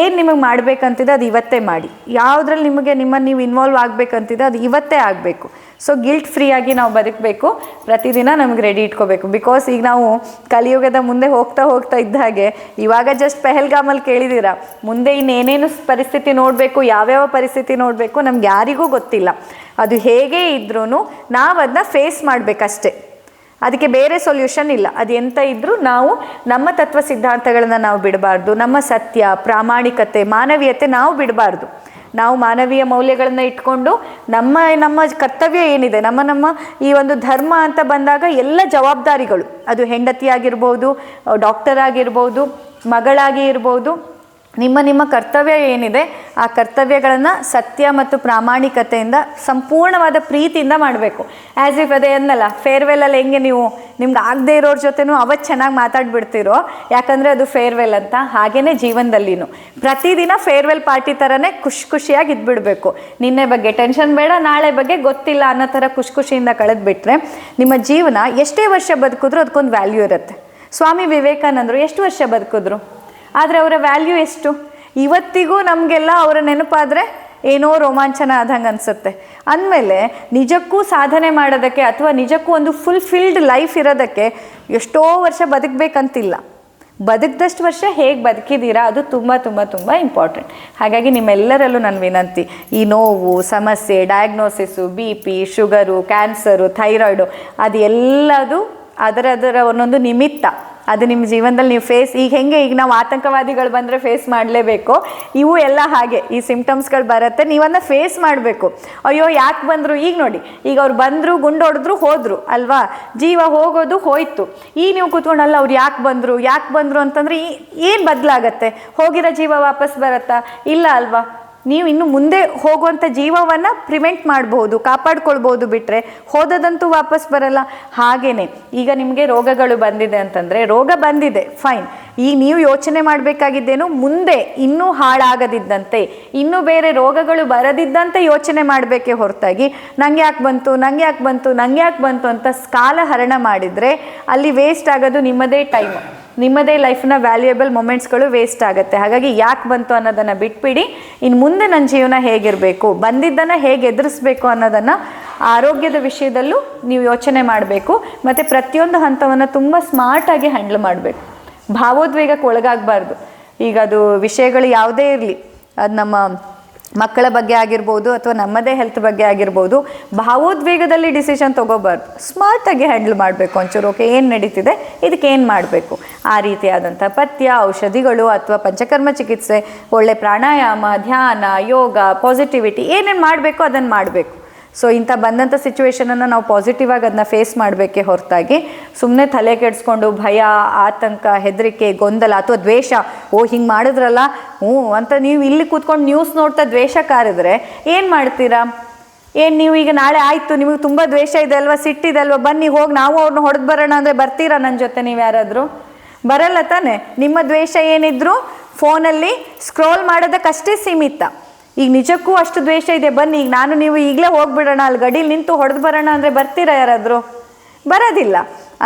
ಏನು ನಿಮಗೆ ಮಾಡಬೇಕಂತಿದೆ ಅದು ಇವತ್ತೇ ಮಾಡಿ. ಯಾವುದ್ರಲ್ಲಿ ನಿಮಗೆ ನಿಮ್ಮನ್ನು ನೀವು ಇನ್ವಾಲ್ವ್ ಆಗಬೇಕಂತಿದೆ ಅದು ಇವತ್ತೇ ಆಗಬೇಕು. ಸೊ ಗಿಲ್ಟ್ ಫ್ರೀಯಾಗಿ ನಾವು ಬದುಕಬೇಕು. ಪ್ರತಿದಿನ ನಮ್ಗೆ ರೆಡಿ ಇಟ್ಕೋಬೇಕು. ಬಿಕಾಸ್ ಈಗ ನಾವು ಕಲಿಯುಗದ ಮುಂದೆ ಹೋಗ್ತಾ ಹೋಗ್ತಾ ಇದ್ದ ಹಾಗೆ, ಇವಾಗ ಜಸ್ಟ್ ಪೆಹಲ್ಗಾಮಲ್ಲಿ ಕೇಳಿದ್ದೀರಾ ಮುಂದೆ ಇನ್ನೇನೇನು ಪರಿಸ್ಥಿತಿ ನೋಡಬೇಕು, ಯಾವ್ಯಾವ ಪರಿಸ್ಥಿತಿ ನೋಡಬೇಕು ನಮ್ಗೆ ಯಾರಿಗೂ ಗೊತ್ತಿಲ್ಲ. ಅದು ಹೇಗೆ ಇದ್ರೂ ನಾವು ಅದನ್ನ ಫೇಸ್ ಮಾಡಬೇಕಷ್ಟೆ. ಅದಕ್ಕೆ ಬೇರೆ ಸೊಲ್ಯೂಷನ್ ಇಲ್ಲ. ಅದು ಎಂತ ಇದ್ದರೂ ನಾವು ನಮ್ಮ ತತ್ವ ಸಿದ್ಧಾಂತಗಳನ್ನು ನಾವು ಬಿಡಬಾರ್ದು. ನಮ್ಮ ಸತ್ಯ, ಪ್ರಾಮಾಣಿಕತೆ, ಮಾನವೀಯತೆ ನಾವು ಬಿಡಬಾರ್ದು. ನಾವು ಮಾನವೀಯ ಮೌಲ್ಯಗಳನ್ನು ಇಟ್ಕೊಂಡು ನಮ್ಮ ನಮ್ಮ ಕರ್ತವ್ಯ ಏನಿದೆ, ನಮ್ಮ ನಮ್ಮ ಈ ಒಂದು ಧರ್ಮ ಅಂತ ಬಂದಾಗ ಎಲ್ಲ ಜವಾಬ್ದಾರಿಗಳು. ಅದು ಹೆಂಡತಿ ಆಗಿರ್ಬೋದು ಡಾಕ್ಟರ್ ಆಗಿರ್ಬೋದು ಮಗಳಾಗಿ ಇರ್ಬೋದು, ನಿಮ್ಮ ನಿಮ್ಮ ಕರ್ತವ್ಯ ಏನಿದೆ, ಆ ಕರ್ತವ್ಯಗಳನ್ನು ಸತ್ಯ ಮತ್ತು ಪ್ರಾಮಾಣಿಕತೆಯಿಂದ ಸಂಪೂರ್ಣವಾದ ಪ್ರೀತಿಯಿಂದ ಮಾಡಬೇಕು. ಆ್ಯಸ್ ಇಫ್ ಅದೇ ಅನ್ನಲ್ಲ ಫೇರ್ವೆಲಲ್ಲಿ ಹೆಂಗೆ ನೀವು ನಿಮ್ಗೆ ಆಗದೆ ಇರೋರ ಜೊತೆನೂ ಅವತ್ತು ಚೆನ್ನಾಗಿ ಮಾತಾಡ್ಬಿಡ್ತಿರೋ, ಯಾಕಂದರೆ ಅದು ಫೇರ್ವೆಲ್ ಅಂತ. ಹಾಗೇ ಜೀವನದಲ್ಲಿನೂ. ಪ್ರತಿದಿನ ಫೇರ್ವೆಲ್ ಪಾರ್ಟಿ ಥರನೇ ಖುಷಿ ಖುಷಿಯಾಗಿ ಇದ್ಬಿಡಬೇಕು. ನಿನ್ನೆ ಬಗ್ಗೆ ಟೆನ್ಷನ್ ಬೇಡ, ನಾಳೆ ಬಗ್ಗೆ ಗೊತ್ತಿಲ್ಲ ಅನ್ನೋ ಥರ ಖುಷಿ ಖುಷಿಯಿಂದ ಕಳೆದ್ಬಿಟ್ರೆ, ನಿಮ್ಮ ಜೀವನ ಎಷ್ಟೇ ವರ್ಷ ಬದುಕಿದ್ರೂ ಅದಕ್ಕೊಂದು ವ್ಯಾಲ್ಯೂ ಇರುತ್ತೆ. ಸ್ವಾಮಿ ವಿವೇಕಾನಂದರು ಎಷ್ಟು ವರ್ಷ ಬದುಕಿದ್ರು? ಆದರೆ ಅವರ ವ್ಯಾಲ್ಯೂ ಎಷ್ಟು? ಇವತ್ತಿಗೂ ನಮಗೆಲ್ಲ ಅವರ ನೆನಪಾದರೆ ಏನೋ ರೋಮಾಂಚನ ಆದಂಗೆ ಅನಿಸುತ್ತೆ. ಅಂದಮೇಲೆ ನಿಜಕ್ಕೂ ಸಾಧನೆ ಮಾಡೋದಕ್ಕೆ ಅಥವಾ ನಿಜಕ್ಕೂ ಒಂದು ಫುಲ್ಫಿಲ್ಡ್ ಲೈಫ್ ಇರೋದಕ್ಕೆ ಎಷ್ಟೋ ವರ್ಷ ಬದುಕಬೇಕಂತಿಲ್ಲ. ಬದುಕಿದಷ್ಟು ವರ್ಷ ಹೇಗೆ ಬದುಕಿದ್ದೀರಾ ಅದು ತುಂಬ ತುಂಬ ತುಂಬ ಇಂಪಾರ್ಟೆಂಟ್ ಹಾಗಾಗಿ ನಿಮ್ಮೆಲ್ಲರಲ್ಲೂ ನನ್ನ ವಿನಂತಿ, ಈ ನೋವು, ಸಮಸ್ಯೆ diagnosis B P sugar cancer thyroid ಅದು ಎಲ್ಲದು ಅದರ ಅದರ ಒಂದೊಂದು ನಿಮಿತ್ತ. ಅದು ನಿಮ್ಮ ಜೀವನದಲ್ಲಿ ನೀವು ಫೇಸ್ ಈಗ ಹೆಂಗೆ ಈಗ ನಾವು ಆತಂಕವಾದಿಗಳು ಬಂದರೆ ಫೇಸ್ ಮಾಡಲೇಬೇಕು. ಇವು ಎಲ್ಲ ಹಾಗೆ, ಈ ಸಿಂಪ್ಟಮ್ಸ್ಗಳು ಬರುತ್ತೆ, ನೀವನ್ನ ಫೇಸ್ ಮಾಡಬೇಕು. ಅಯ್ಯೋ, ಯಾಕೆ ಬಂದರು? ಈಗ ನೋಡಿ, ಈಗ ಅವ್ರು ಬಂದರು ಗುಂಡೊಡೆದ್ರು ಹೋದರು, ಅಲ್ವಾ? ಜೀವ ಹೋಗೋದು ಹೋಯ್ತು. ಈ ನೀವು ಕೂತ್ಕೊಂಡಲ್ಲ, ಅವ್ರು ಯಾಕೆ ಬಂದರು? ಯಾಕೆ ಬಂದರು ಅಂತಂದರೆ ಏನು ಬದಲಾಗತ್ತೆ? ಹೋಗಿರೋ ಜೀವ ವಾಪಸ್ ಬರುತ್ತಾ? ಇಲ್ಲ ಅಲ್ವಾ? ನೀವು ಇನ್ನು ಮುಂದೆ ಹೋಗುವಂಥ ಜೀವವನ್ನು ಪ್ರಿವೆಂಟ್ ಮಾಡ್ಬೋದು, ಕಾಪಾಡ್ಕೊಳ್ಬೋದು ಬಿಟ್ಟರೆ ಹೋದದಂತೂ ವಾಪಸ್ ಬರಲ್ಲ. ಹಾಗೇ ಈಗ ನಿಮಗೆ ರೋಗಗಳು ಬಂದಿದೆ ಅಂತಂದರೆ ರೋಗ ಬಂದಿದೆ ಫೈನ್ ಈ ನೀವು ಯೋಚನೆ ಮಾಡಬೇಕಾಗಿದ್ದೇನು, ಮುಂದೆ ಇನ್ನೂ ಹಾಳಾಗದಿದ್ದಂತೆ, ಇನ್ನೂ ಬೇರೆ ರೋಗಗಳು ಬರದಿದ್ದಂತೆ ಯೋಚನೆ ಮಾಡಬೇಕೆ ಹೊರತಾಗಿ. ನಂಗೆ ಯಾಕೆ ಬಂತು, ನಂಗೆ ಯಾಕೆ ಬಂತು, ನಂಗೆ ಯಾಕೆ ಬಂತು ಅಂತ ಕಾಲ ಹರಣ ಮಾಡಿದರೆ ಅಲ್ಲಿ ವೇಸ್ಟ್ ಆಗೋದು ನಿಮ್ಮದೇ ಟೈಮು ನಿಮ್ಮದೇ ಲೈಫ್ನ ವ್ಯಾಲ್ಯೂಯಬಲ್ ಮೊಮೆಂಟ್ಸ್ಗಳು ವೇಸ್ಟ್ ಆಗುತ್ತೆ. ಹಾಗಾಗಿ ಯಾಕೆ ಬಂತು ಅನ್ನೋದನ್ನು ಬಿಟ್ಬಿಡಿ. ಇನ್ನು ಮುಂದೆ ನನ್ನ ಜೀವನ ಹೇಗಿರಬೇಕು, ಬಂದಿದ್ದನ್ನು ಹೇಗೆ ಎದುರಿಸ್ಬೇಕು ಅನ್ನೋದನ್ನು ಆರೋಗ್ಯದ ವಿಷಯದಲ್ಲೂ ನೀವು ಯೋಚನೆ ಮಾಡಬೇಕು. ಮತ್ತು ಪ್ರತಿಯೊಂದು ಹಂತವನ್ನು ತುಂಬ ಸ್ಮಾರ್ಟಾಗಿ ಹ್ಯಾಂಡಲ್ ಮಾಡಬೇಕು. ಭಾವೋದ್ವೇಗಕ್ಕೆ ಒಳಗಾಗಬಾರ್ದು. ಈಗ ಅದು ವಿಷಯಗಳು ಯಾವುದೇ ಇರಲಿ, ಅದು ನಮ್ಮ ಮಕ್ಕಳ ಬಗ್ಗೆ ಆಗಿರ್ಬೋದು ಅಥವಾ ನಮ್ಮದೇ ಹೆಲ್ತ್ ಬಗ್ಗೆ ಆಗಿರ್ಬೋದು, ಭಾವೋದ್ವೇಗದಲ್ಲಿ ಡಿಸಿಷನ್ ತೊಗೋಬಾರ್ದು. ಸ್ಮಾರ್ಟಾಗಿ ಹ್ಯಾಂಡಲ್ ಮಾಡಬೇಕು ಒಂಚೂರು ಓಕೆ ಏನು ನಡೀತಿದೆ, ಇದಕ್ಕೆ ಏನು ಮಾಡಬೇಕು? ಆ ರೀತಿಯಾದಂಥ ಪಥ್ಯ, ಔಷಧಿಗಳು ಅಥವಾ ಪಂಚಕರ್ಮ ಚಿಕಿತ್ಸೆ, ಒಳ್ಳೆ ಪ್ರಾಣಾಯಾಮ, ಧ್ಯಾನ, ಯೋಗ ಪಾಸಿಟಿವಿಟಿ ಏನೇನು ಮಾಡಬೇಕು ಅದನ್ನು ಮಾಡಬೇಕು. ಸೊ ಇಂಥ ಬಂದಂಥ ಸಿಚುವೇಶನನ್ನು ನಾವು ಪಾಸಿಟಿವ್ ಆಗಿ ಅದನ್ನ ಫೇಸ್ ಮಾಡಬೇಕೆ ಹೊರತಾಗಿ. ಸುಮ್ಮನೆ ತಲೆ ಕೆಡಿಸ್ಕೊಂಡು ಭಯ, ಆತಂಕ, ಹೆದರಿಕೆ, ಗೊಂದಲ ಅಥವಾ ದ್ವೇಷ, ಓ, ಹಿಂಗೆ ಮಾಡಿದ್ರಲ್ಲ, ಹ್ಞೂ ಅಂತ ನೀವು ಇಲ್ಲಿ ಕೂತ್ಕೊಂಡು ನ್ಯೂಸ್ ನೋಡ್ತಾ ದ್ವೇಷ ಕಾರಿದ್ರೆ ಏನು ಮಾಡ್ತೀರಾ? ಏನು ನೀವು ಈಗ ನಾಳೆ ಆಯಿತು, ನಿಮಗೆ ತುಂಬ ದ್ವೇಷ ಇದೆ ಅಲ್ವಾ ಸಿಟ್ಟಿದೆ ಅಲ್ವಾ, ಬನ್ನಿ ಹೋಗಿ ನಾವು ಅವ್ರನ್ನ ಹೊಡೆದು ಬರೋಣ ಅಂದರೆ ಬರ್ತೀರಾ ನನ್ನ ಜೊತೆ ನೀವು ಯಾರಾದರೂ? ಬರಲ್ಲ ತಾನೆ, ನಿಮ್ಮ ದ್ವೇಷ ಏನಿದ್ರು ಫೋನಲ್ಲಿ ಸ್ಕ್ರೋಲ್ ಮಾಡೋದಕ್ಕಷ್ಟೇ ಸೀಮಿತ. ಈಗ ನಿಜಕ್ಕೂ ಅಷ್ಟು ದ್ವೇಷ ಇದೆ, ಬನ್ನಿ, ಈಗ ನಾನು ನೀವು ಈಗಲೇ ಹೋಗ್ಬಿಡೋಣ, ಅಲ್ಲಿ ಗಡೀಲಿ ನಿಂತು ಹೊಡೆದು ಬರೋಣ ಅಂದರೆ ಬರ್ತೀರಾ ಯಾರಾದರೂ? ಬರೋದಿಲ್ಲ.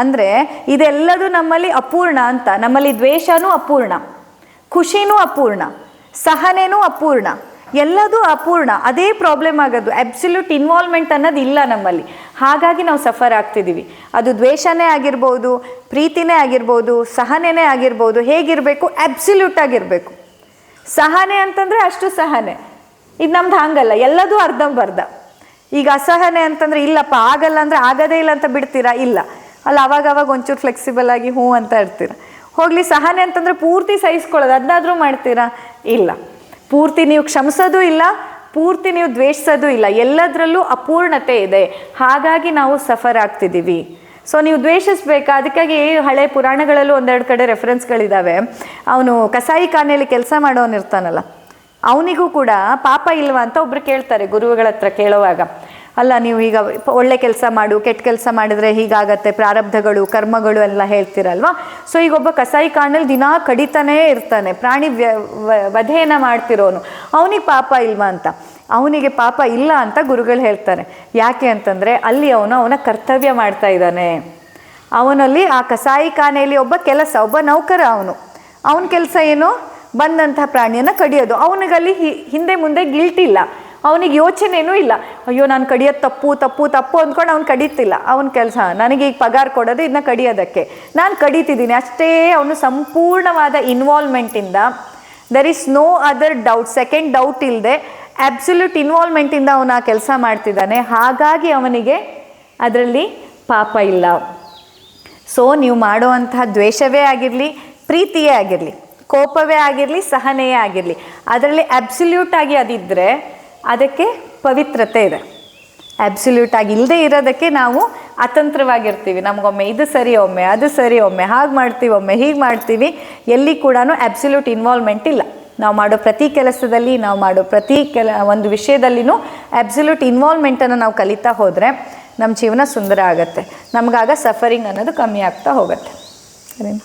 ಅಂದರೆ ಇದೆಲ್ಲದು ನಮ್ಮಲ್ಲಿ ಅಪೂರ್ಣ ಅಂತ. ನಮ್ಮಲ್ಲಿ ದ್ವೇಷನೂ ಅಪೂರ್ಣ, ಖುಷಿನೂ ಅಪೂರ್ಣ, ಸಹನೆನೂ ಅಪೂರ್ಣ, ಎಲ್ಲದೂ ಅಪೂರ್ಣ. ಅದೇ ಪ್ರಾಬ್ಲಮ್ ಆಗೋದು. ಅಬ್ಸಲ್ಯೂಟ್ ಇನ್ವಾಲ್ವ್ಮೆಂಟ್ ಅನ್ನೋದು ಇಲ್ಲ ನಮ್ಮಲ್ಲಿ. ಹಾಗಾಗಿ ನಾವು ಸಫರ್ ಆಗ್ತಿದ್ದೀವಿ ಅದು ದ್ವೇಷನೇ ಆಗಿರ್ಬೋದು, ಪ್ರೀತಿನೇ ಆಗಿರ್ಬೋದು, ಸಹನೆನೇ ಆಗಿರ್ಬೋದು, ಹೇಗಿರಬೇಕು? ಅಬ್ಸಲ್ಯೂಟ್ ಆಗಿರಬೇಕು. ಸಹನೆ ಅಂತಂದರೆ ಅಷ್ಟು ಸಹನೆ. ಇದು ನಮ್ದು ಹಂಗಲ್ಲ, ಎಲ್ಲದೂ ಅರ್ಧಂಬರ್ಧ ಈಗ ಅಸಹನೆ ಅಂತಂದ್ರೆ ಇಲ್ಲಪ್ಪ, ಆಗಲ್ಲ ಅಂದರೆ ಆಗದೇ ಇಲ್ಲ ಅಂತ ಬಿಡ್ತೀರಾ? ಇಲ್ಲ. ಅಲ್ಲ ಅವಾಗ ಅವಾಗ ಒಂಚೂರು ಫ್ಲೆಕ್ಸಿಬಲ್ ಆಗಿ ಹ್ಞೂ ಅಂತ ಇರ್ತೀರ ಹೋಗಲಿ, ಸಹನೆ ಅಂತಂದ್ರೆ ಪೂರ್ತಿ ಸಹಿಸ್ಕೊಳ್ಳೋದು ಅದನ್ನಾದರೂ ಮಾಡ್ತೀರಾ? ಇಲ್ಲ. ಪೂರ್ತಿ ನೀವು ಕ್ಷಮಿಸೋದು ಇಲ್ಲ, ಪೂರ್ತಿ ನೀವು ದ್ವೇಷಿಸೋದು ಇಲ್ಲ. ಎಲ್ಲದರಲ್ಲೂ ಅಪೂರ್ಣತೆ ಇದೆ. ಹಾಗಾಗಿ ನಾವು ಸಫರ್ ಆಗ್ತಿದ್ದೀವಿ. ಸೊ ನೀವು ದ್ವೇಷಿಸ್ಬೇಕಾ? ಅದಕ್ಕಾಗಿ ಹಳೆ ಪುರಾಣಗಳಲ್ಲೂ ಒಂದೆರಡು ಕಡೆ ರೆಫರೆನ್ಸ್ಗಳಿದ್ದಾವೆ ಅವನು ಕಸಾಯಿ ಖಾನೆಯಲ್ಲಿ ಕೆಲಸ ಮಾಡೋನು ಇರ್ತಾನಲ್ಲ ಅವನಿಗೂ ಕೂಡ ಪಾಪ ಇಲ್ವಾ ಅಂತ ಒಬ್ರು ಕೇಳ್ತಾರೆ ಗುರುಗಳ ಹತ್ರ ಕೇಳುವಾಗ. ಅಲ್ಲ, ನೀವು ಈಗ ಒಳ್ಳೆ ಕೆಲಸ ಮಾಡು, ಕೆಟ್ಟ ಕೆಲಸ ಮಾಡಿದ್ರೆ ಹೀಗಾಗತ್ತೆ, ಪ್ರಾರಬ್ಧಗಳು, ಕರ್ಮಗಳು ಎಲ್ಲ ಹೇಳ್ತಿರಲ್ವಾ? ಸೊ ಈಗ ಒಬ್ಬ ಕಸಾಯಿ ಕಾಣಲ್ಲಿ ದಿನಾ ಕಡಿತಾನೇ ಇರ್ತಾನೆ, ಪ್ರಾಣಿ ವಧೆಯನ್ನ ಮಾಡ್ತಿರೋನು. ಅವನಿಗೆ ಪಾಪ ಇಲ್ವಾ ಅಂತ? ಅವನಿಗೆ ಪಾಪ ಇಲ್ಲ ಅಂತ ಗುರುಗಳು ಹೇಳ್ತಾರೆ. ಯಾಕೆ ಅಂತಂದರೆ, ಅಲ್ಲಿ ಅವನು ಅವನ ಕರ್ತವ್ಯ ಮಾಡ್ತಾ ಇದ್ದಾನೆ. ಅವನಲ್ಲಿ ಆ ಕಸಾಯಿ ಖಾನೆಯಲ್ಲಿ ಒಬ್ಬ ಕೆಲಸ, ಒಬ್ಬ ನೌಕರ ಅವನು. ಅವನ ಕೆಲಸ ಏನು? ಬಂದಂತಹ ಪ್ರಾಣಿಯನ್ನು ಕಡಿಯೋದು. ಅವನಿಗಲ್ಲಿ ಹಿಂದೆ ಮುಂದೆ ಗಿಲ್ಟ್ ಇಲ್ಲ. ಅವನಿಗೆ ಯೋಚನೆಯೂ ಇಲ್ಲ. ಅಯ್ಯೋ, ನಾನು ಕಡಿಯೋದು ತಪ್ಪು ತಪ್ಪು ತಪ್ಪು ಅಂದ್ಕೊಂಡು ಅವ್ನು ಕಡಿತಿಲ್ಲ. ಅವನ ಕೆಲಸ, ನನಗೆ ಈಗ ಪಗಾರ ಕೊಡೋದು ಇದನ್ನ ಕಡಿಯೋದಕ್ಕೆ. ನಾನು ಕಡಿತಿದ್ದೀನಿ. ಅಷ್ಟೇ ಅವನು ಸಂಪೂರ್ಣವಾದ ಇನ್ವಾಲ್ವ್ಮೆಂಟಿಂದ there is no other doubt second doubt ಇಲ್ಲದೆ ಅಬ್ಸಲ್ಯೂಟ್ ಇನ್ವಾಲ್ವ್ಮೆಂಟಿಂದ ಅವನು ಆ ಕೆಲಸ ಮಾಡ್ತಿದ್ದಾನೆ. ಹಾಗಾಗಿ ಅವನಿಗೆ ಅದರಲ್ಲಿ ಪಾಪ ಇಲ್ಲ. ಸೊ ನೀವು ಮಾಡುವಂತಹ ದ್ವೇಷವೇ ಆಗಿರಲಿ, ಪ್ರೀತಿಯೇ ಆಗಿರಲಿ ಕೋಪವೇ ಆಗಿರಲಿ, ಸಹನೆಯೇ ಆಗಿರಲಿ, ಅದರಲ್ಲಿ ಅಬ್ಸಲ್ಯೂಟ್ ಆಗಿ ಅದಿದ್ದರೆ ಅದಕ್ಕೆ ಪವಿತ್ರತೆ ಇದೆ. ಅಬ್ಸಲ್ಯೂಟ್ ಆಗಿ ಇಲ್ಲದೆ ಇರೋದಕ್ಕೆ ನಾವು ಅತಂತ್ರವಾಗಿರ್ತೀವಿ. ನಮಗೊಮ್ಮೆ ಇದು ಸರಿ, ಒಮ್ಮೆ ಅದು ಸರಿ, ಒಮ್ಮೆ ಹಾಗೆ ಮಾಡ್ತೀವಿ, ಒಮ್ಮೆ ಹೀಗೆ ಮಾಡ್ತೀವಿ, ಎಲ್ಲಿ ಕೂಡ ಅಬ್ಸಲ್ಯೂಟ್ ಇನ್ವಾಲ್ವ್ಮೆಂಟ್ ಇಲ್ಲ. ನಾವು ಮಾಡೋ ಪ್ರತಿ ಕೆಲಸದಲ್ಲಿ, ನಾವು ಮಾಡೋ ಪ್ರತಿ ಕೆಲ, ಒಂದು ವಿಷಯದಲ್ಲಿನೂ ಅಬ್ಸಲ್ಯೂಟ್ ಇನ್ವಾಲ್ವ್ಮೆಂಟನ್ನು ನಾವು ಕಲಿತಾ ಹೋದರೆ ನಮ್ಮ ಜೀವನ ಸುಂದರ ಆಗುತ್ತೆ. ನಮಗಾಗ ಸಫರಿಂಗ್ ಅನ್ನೋದು ಕಮ್ಮಿ ಆಗ್ತಾ ಹೋಗುತ್ತೆ. ಸರಿನಾ?